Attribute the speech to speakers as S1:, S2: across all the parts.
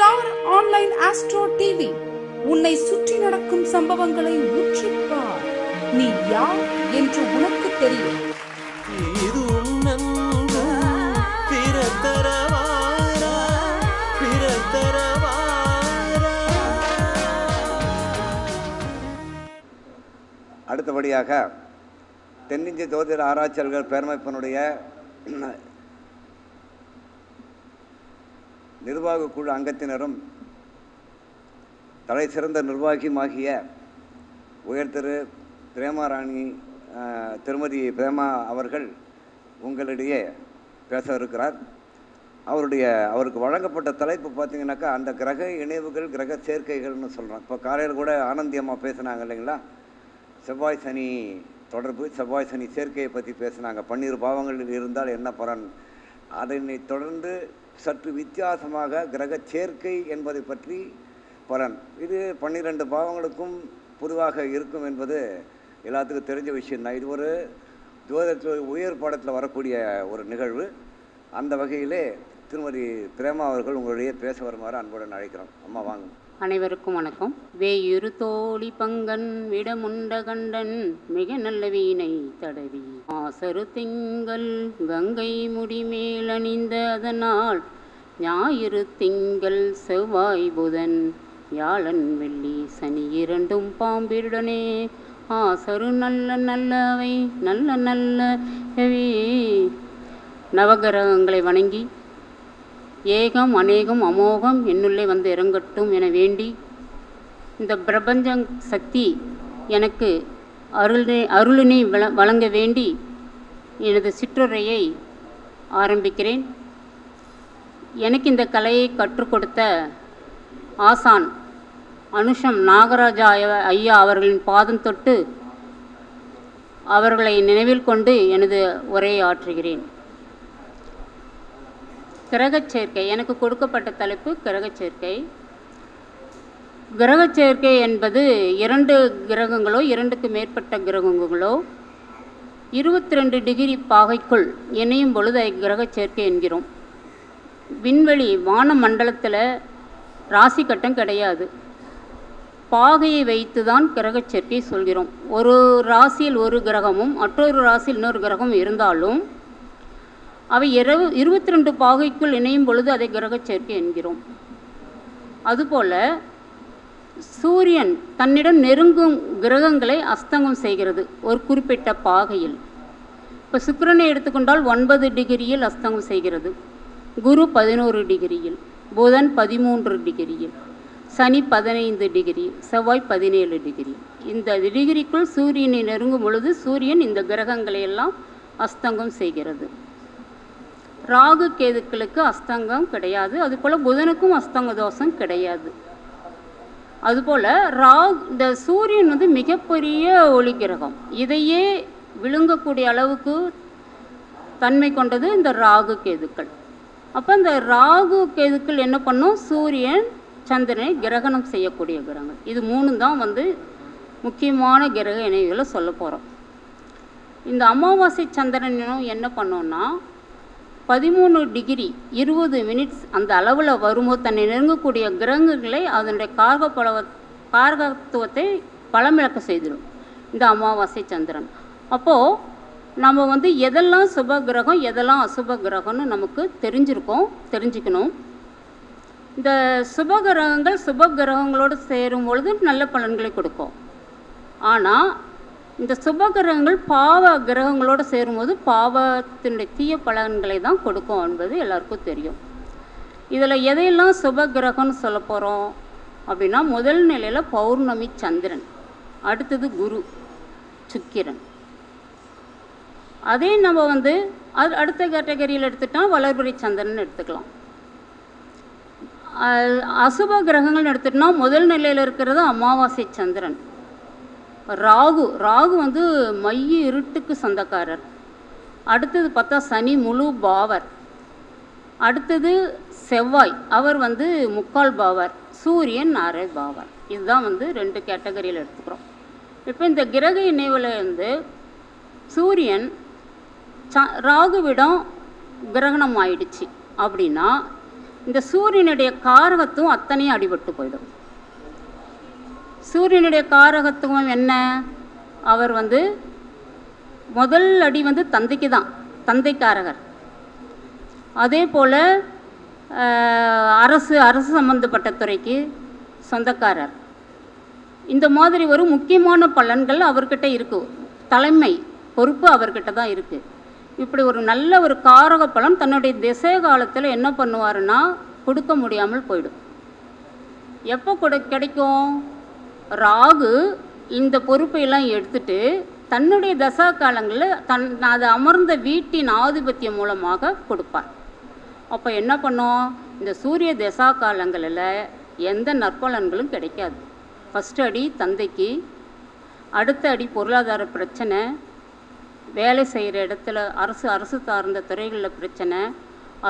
S1: Star online astro TV. உன்னை சுற்றி நடக்கும் சம்பவங்களை உற்றுப்பார் நீ யார் என்று உனக்கு தெரியும்.
S2: இது உன்னன்பு பிறத்தரவாரா பிறத்தரவாரா.
S3: அடுத்தபடியாக தென்னிந்திய ஜோதிட ஆராய்ச்சியாளர்கள் பேரமைப்பினுடைய நிர்வாக குழு அங்கத்தினரும் தலை சிறந்த நிர்வாகியுமாகிய உயர்திரு பிரேமாராணி திருமதி பிரேமா அவர்கள் உங்களிடையே பேச இருக்கிறார். அவருடைய அவருக்கு வழங்கப்பட்ட தலைப்பு பார்த்தீங்கன்னாக்கா அந்த கிரக இணைவுகள் கிரக சேர்க்கைகள்னு சொல்கிறோம் இப்போ காலையில் கூட ஆனந்தி அம்மா பேசுனாங்க இல்லைங்களா? செவ்வாய் சனி தொடர்பு செவ்வாய் சனி சேர்க்கையை பற்றி பேசுனாங்க. பன்னிரு பாவங்களில் இருந்தால் என்ன பலன்? அதனை தொடர்ந்து சற்று வித்தியாசமாக கிரக சேர்க்கை என்பதை பற்றி பலன். இது பன்னிரெண்டு பாவங்களுக்கும் பொதுவாக இருக்கும் என்பது எல்லாத்துக்கும் தெரிஞ்ச விஷயம்தான் இது ஒரு ஜோதிடத்தில் உயர் பாடத்தில் வரக்கூடிய ஒரு நிகழ்வு. அந்த வகையிலே திருமதி பிரேமா அவர்கள் உங்களுடைய பேச வருமாறு அன்புடன் அழைக்கிறோம். அம்மா வாங்க.
S4: அனைவருக்கும் வணக்கம். வேயுரு தோழி பங்கன் விடமுண்ட கண்டன் மிக நல்ல வீணை தடவி. ஆசரு திங்கள் கங்கை முடிமேல் அணிந்த அதனால் ஞாயிறு திங்கள் செவ்வாய் புதன் வியாழன் வெள்ளி சனி இரண்டும் பாம்பிருடனே ஆசரு நல்ல நல்லவை நல்ல நல்ல நவகிரகங்களை வணங்கி ஏகம் அநேகம் அமோகம் என்னுள்ளே வந்து இறங்கட்டும் என வேண்டி இந்த பிரபஞ்ச சக்தி எனக்கு அருளினை அருளினை வழங்க வேண்டி எனது சிற்றுரையை ஆரம்பிக்கிறேன். எனக்கு இந்த கலையை கற்றுக் கொடுத்த ஆசான் அனுஷம் நாகராஜா ஐயா அவர்களின் பாதம் தொட்டு அவர்களை நினைவில் கொண்டு எனது உரையை ஆற்றுகிறேன். கிரகச் சேர்க்கை எனக்கு கொடுக்கப்பட்ட தலைப்பு கிரகச் சேர்க்கை கிரகச் சேர்க்கை என்பது இரண்டு கிரகங்களோ இரண்டுக்கு மேற்பட்ட கிரகங்களோ இருபத்தி ரெண்டு டிகிரி பாகைக்குள் இணையும் பொழுது அதை கிரகச் சேர்க்கை என்கிறோம். விண்வெளி வான மண்டலத்தில் ராசி கட்டம் கிடையாது. பாகையை வைத்து தான் கிரகச் சேர்க்கை சொல்கிறோம். ஒரு ராசியில் ஒரு கிரகமும் மற்றொரு ராசியில் இன்னொரு கிரகம் இருந்தாலும் அவை இரவு இருபத்தி ரெண்டு பாகைக்குள் இணையும் பொழுது அதை கிரக சேர்க்கை என்கிறோம். அதுபோல சூரியன் தன்னிடம் நெருங்கும் கிரகங்களை அஸ்தங்கம் செய்கிறது ஒரு குறிப்பிட்ட பாகையில். இப்போ சுக்கிரனை எடுத்துக்கொண்டால் ஒன்பது டிகிரியில் அஸ்தங்கம் செய்கிறது. குரு பதினோரு டிகிரியில் புதன் பதிமூன்று டிகிரியில் சனி பதினைந்து டிகிரி செவ்வாய் பதினேழு டிகிரி. இந்த டிகிரிக்குள் சூரியனை நெருங்கும் பொழுது சூரியன் இந்த கிரகங்களை எல்லாம் அஸ்தங்கம் செய்கிறது. ராகு கேதுக்களுக்கு அஸ்தங்கம் கிடையாது. அதுபோல் புதனுக்கும் அஸ்தங்க தோஷம் கிடையாது. அதுபோல் ரா இந்த சூரியன் வந்து மிகப்பெரிய ஒளி கிரகம். இதையே விழுங்கக்கூடிய அளவுக்கு தன்மை கொண்டது இந்த ராகு கேதுக்கள். அப்போ இந்த ராகு கேதுக்கள் என்ன பண்ணும்? சூரியன் சந்திரனை கிரகணம் செய்யக்கூடிய கிரகங்கள். இது மூணு தான் வந்து முக்கியமான கிரக இணைவுகளை சொல்ல போகிறோம் இந்த அமாவாசை சந்திரனும் என்ன பண்ணோன்னா பதிமூணு டிகிரி இருபது மினிட்ஸ் அந்த அளவில் வரும்போது தன்னை நெருங்கக்கூடிய கிரகங்களை அதனுடைய கார்க பலவ காரகத்துவத்தை பலமிழக்க செய்திடும். இந்த அமாவாசை சந்திரன். அப்போது நம்ம வந்து எதெல்லாம் சுப கிரகம் எதெல்லாம் அசுப கிரகம்னு நமக்கு தெரிஞ்சிருக்கோம் தெரிஞ்சுக்கணும். இந்த சுப கிரகங்கள் சுப கிரகங்களோடு சேரும் பொழுது நல்ல பலன்களை கொடுக்கும். ஆனால் இந்த சுப கிரகங்கள் பாவ கிரகங்களோடு சேரும்போது பாவத்தினுடைய தீய பலன்களை தான் கொடுக்கும் என்பது எல்லாருக்கும் தெரியும். இதில் எதையெல்லாம் சுப கிரகம்னு சொல்ல போகிறோம் அப்படின்னா முதல் நிலையில் பௌர்ணமி சந்திரன் அடுத்தது குரு சுக்கிரன். அதே நம்ம வந்து அது அடுத்த கேட்டகரியில் எடுத்துட்டால் வளர்புரி சந்திரன் எடுத்துக்கலாம். அசுப கிரகங்கள்னு எடுத்துட்டோம்னா முதல் நிலையில் இருக்கிறது அமாவாசை சந்திரன். ராகு ராகு வந்து மைய இருட்டுக்கு சொந்தக்காரர். அடுத்தது பார்த்தா சனி முழு பாவர். அடுத்தது செவ்வாய் அவர் வந்து முக்கால் பாவர். சூரியன் அரை பாவர். இதுதான் வந்து ரெண்டு கேட்டகரியில் எடுத்துக்கிறோம். இப்போ இந்த கிரக இணைவில் இருந்து சூரியன் ச ராகுவிடம் கிரகணம் ஆயிடுச்சு அப்படின்னா இந்த சூரியனுடைய காரகத்தும் அத்தனையும் அடிபட்டு போயிடும். சூரியனுடைய காரகத்துவம் என்ன? அவர் வந்து முதல் அடி வந்து தந்தைக்கு தான் தந்தைக்காரகர். அதே போல் அரசு அரசு சம்பந்தப்பட்ட துறைக்கு சொந்தக்காரர். இந்த மாதிரி ஒரு முக்கியமான பலன்கள் அவர்கிட்ட இருக்குது தலைமை பொறுப்பு அவர்கிட்ட தான் இருக்குது இப்படி ஒரு நல்ல ஒரு காரக பலன் தன்னுடைய திசை காலத்தில் என்ன பண்ணுவாருன்னா கொடுக்க முடியாமல் போயிடும். எப்போ கொடு கிடைக்கும்? ராகு இந்த பொறுப்பையெல்லாம் எடுத்துட்டு தன்னுடைய தசா காலங்களில் தன் அது அமர்ந்த வீட்டின் ஆதிபத்தியம் மூலமாக கொடுப்பார். அப்போ என்ன பண்ணோம்? இந்த சூரிய தசா காலங்களில் எந்த நற்பலன்களும் கிடைக்காது. ஃபஸ்ட் அடி தந்தைக்கு அடுத்த அடி பொருளாதார பிரச்சனை வேலை செய்கிற இடத்துல அரசு அரசு சார்ந்த துறைகளில் பிரச்சனை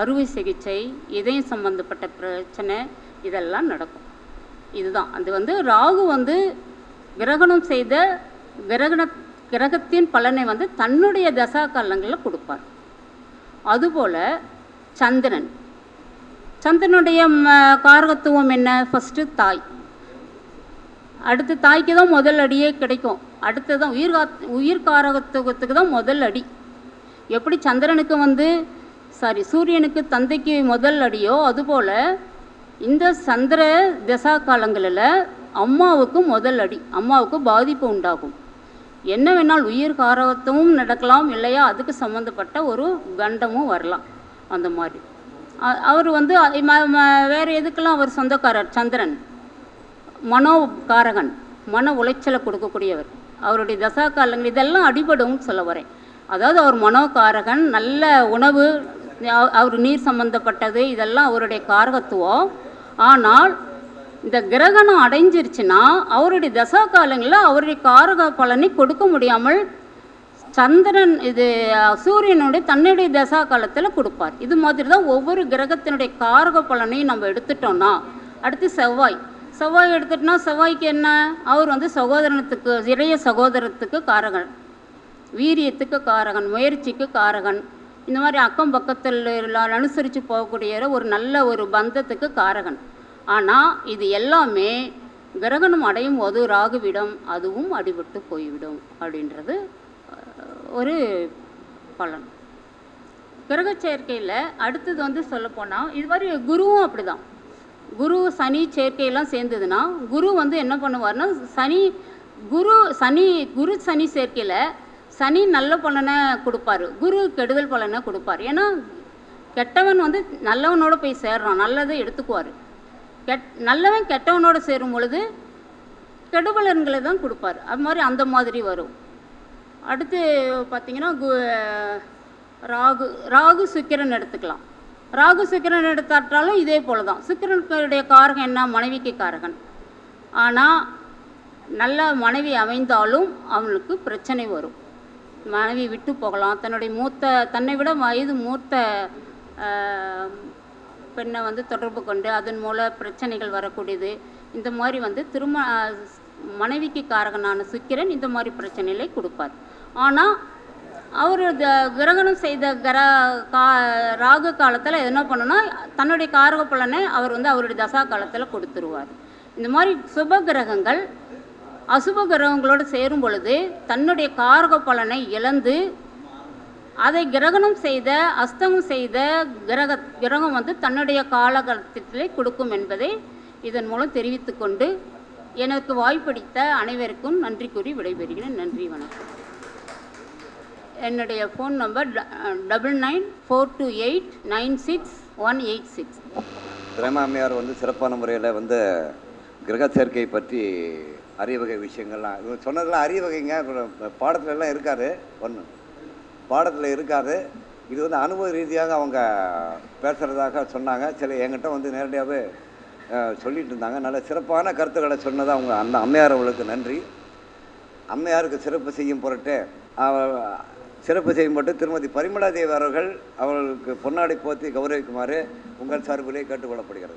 S4: அறுவை சிகிச்சை இதயம் சம்பந்தப்பட்ட பிரச்சனை இதெல்லாம் நடக்கும். இதுதான். அது வந்து ராகு வந்து கிரகணம் செய்த கிரகண கிரகத்தின் பலனை வந்து தன்னுடைய தசா காலங்களில் கொடுப்பார். அதுபோல் சந்திரன். சந்திரனுடைய காரகத்துவம் என்ன? ஃபஸ்ட்டு தாய். அடுத்து தாய்க்கு தான் முதல் அடியே கிடைக்கும். அடுத்து தான் உயிர் கா உயிர் காரகத்துவத்துக்கு தான் முதல் அடி. எப்படி சந்திரனுக்கு வந்து சாரி சூரியனுக்கு தந்தைக்கு முதல் அடியோ அதுபோல் இந்த சந்திர தசா காலங்களில் அம்மாவுக்கு முதல் அடி அம்மாவுக்கு பாதிப்பு உண்டாகும். என்ன வேணால் உயிர் காரகத்துவம் நடக்கலாம் இல்லையா? அதுக்கு சம்மந்தப்பட்ட ஒரு கண்டமும் வரலாம் அந்த மாதிரி. அவர் வந்து ம- வேறு எதுக்கெல்லாம் அவர் சொந்தக்காரர்? சந்திரன். மனோகாரகன். மன உளைச்சலை கொடுக்கக்கூடியவர். அவருடைய தசா காலங்கள் இதெல்லாம் அடிபடும்னு சொல்ல வரேன். அதாவது அவர் மனோகாரகன் நல்ல உணவு அவர் நீர் சம்பந்தப்பட்டது இதெல்லாம் அவருடைய காரகத்துவம். ஆனால் இந்த கிரகணம் அடைஞ்சிருச்சுன்னா அவருடைய தசா காலங்களில் அவருடைய காரக பலனை கொடுக்க முடியாமல் சந்திரன் இது சூரியனுடைய தன்னுடைய தசா காலத்தில் கொடுப்பார். இது மாதிரி தான் ஒவ்வொரு கிரகத்தினுடைய காரக பலனையும் நம்ம எடுத்துட்டோம்னா அடுத்து செவ்வாய். செவ்வாய் எடுத்துட்டோம்னா செவ்வாய்க்கு என்ன? அவர் வந்து சகோதரனத்துக்கு இளைய சகோதரத்துக்கு காரகன். வீரியத்துக்கு காரகன் முயற்சிக்கு காரகன். இந்த மாதிரி அக்கம் பக்கத்தில் அனுசரித்து போகக்கூடிய ஒரு நல்ல ஒரு பந்தத்துக்கு காரகன். ஆனால் இது எல்லாமே கிரகணம் அடையும் போது ராகுவிடம் அதுவும் அடிபட்டு போய்விடும் அப்படின்றது ஒரு பலன். கிரக சேர்க்கையில் அடுத்தது வந்து சொல்லப்போனால் இது மாதிரி குருவும் அப்படிதான். குரு சனி சேர்க்கையெல்லாம் சேர்ந்ததுன்னா குரு வந்து என்ன பண்ணுவார்னா சனி குரு சனி குரு சனி சேர்க்கையில் சனி நல்ல பலனை கொடுப்பாரு. குரு கெடுதல் பலனை கொடுப்பார். ஏன்னா கெட்டவன் வந்து நல்லவனோட போய் சேர்றான். நல்லதை எடுத்துக்குவார். கெட் நல்லவன் கெட்டவனோடு சேரும் பொழுது கெடுபலன்களை தான் கொடுப்பார். அது மாதிரி அந்த மாதிரி வரும். அடுத்து பார்த்தீங்கன்னா கு- ராகு ராகு சுக்கிரன் எடுத்துக்கலாம். ராகு சுக்கிரன் எடுத்தாட்டாலும் இதே போல தான் சுக்கிரனுடைய காரகம் என்ன? மனைவிக்கு காரகன். ஆனால் நல்ல மனைவி அமைந்தாலும் அவனுக்கு பிரச்சனை வரும். மனைவி விட்டு போகலாம். தன்னுடைய மூத்த தன்னை விட வயது மூத்த பெண்ணை வந்து தொடர்பு கொண்டு அதன் மூலம் பிரச்சனைகள் வரக்கூடியது. இந்த மாதிரி வந்து திரும மனைவிக்கு காரகனான சுக்கிரன் இந்த மாதிரி பிரச்சனைகளை கொடுப்பார். ஆனால் அவர் கிரகணம் செய்த கிர கா ராகு காலத்தில் என்ன பண்ணுன்னா தன்னுடைய காரக பலனை அவர் வந்து அவருடைய தசா காலத்தில் கொடுத்துருவார். இந்த மாதிரி சுப கிரகங்கள் அசுப கிரகங்களோடு சேரும் பொழுது தன்னுடைய காரக பலனை இழந்து அதை கிரகணம் செய்த அஸ்தமம் செய்த கிரக கிரகம் வந்து தன்னுடைய காலகட்டத்திலே கொடுக்கும் என்பதை இதன் மூலம் தெரிவித்துக்கொண்டு எனக்கு வாய்ப்படித்த அனைவருக்கும் நன்றி கூறி விடைபெறுகிறேன். நன்றி வணக்கம். என்னுடைய phone number double nine four two eight nine six one eight six
S3: பிரேமாமியார் வந்து சிறப்பான முறையில் வந்து கிரக சேர்க்கை பற்றி அரிய வகை விஷயங்கள்லாம் இவங்க சொன்னதெல்லாம் அரிய வகைங்க பாடத்துலலாம் ஒன்று பாடத்தில் இருக்காது. இது வந்து அனுபவ ரீதியாக அவங்க பேசுகிறதாக சொன்னாங்க. சில என்கிட்ட வந்து நேரடியாகவே சொல்லிகிட்டு சொல்லிட்டு இருந்தாங்க. நல்ல சிறப்பான கருத்துக்களை சொன்னது அவங்க அந்த அம்மையார் அவளுக்கு நன்றி. அம்மையாருக்கு சிறப்பு செய்யும் பொருட்டு அவ- சிறப்பு செய்யும் பொருட்டு திருமதி பரிமளா தேவி அவர்கள் அவர்களுக்கு பொன்னாடை போத்தி கௌரவிக்குமாறு உங்கள் சார்பிலே கேட்டுக்கொள்ளப்படுகிறது.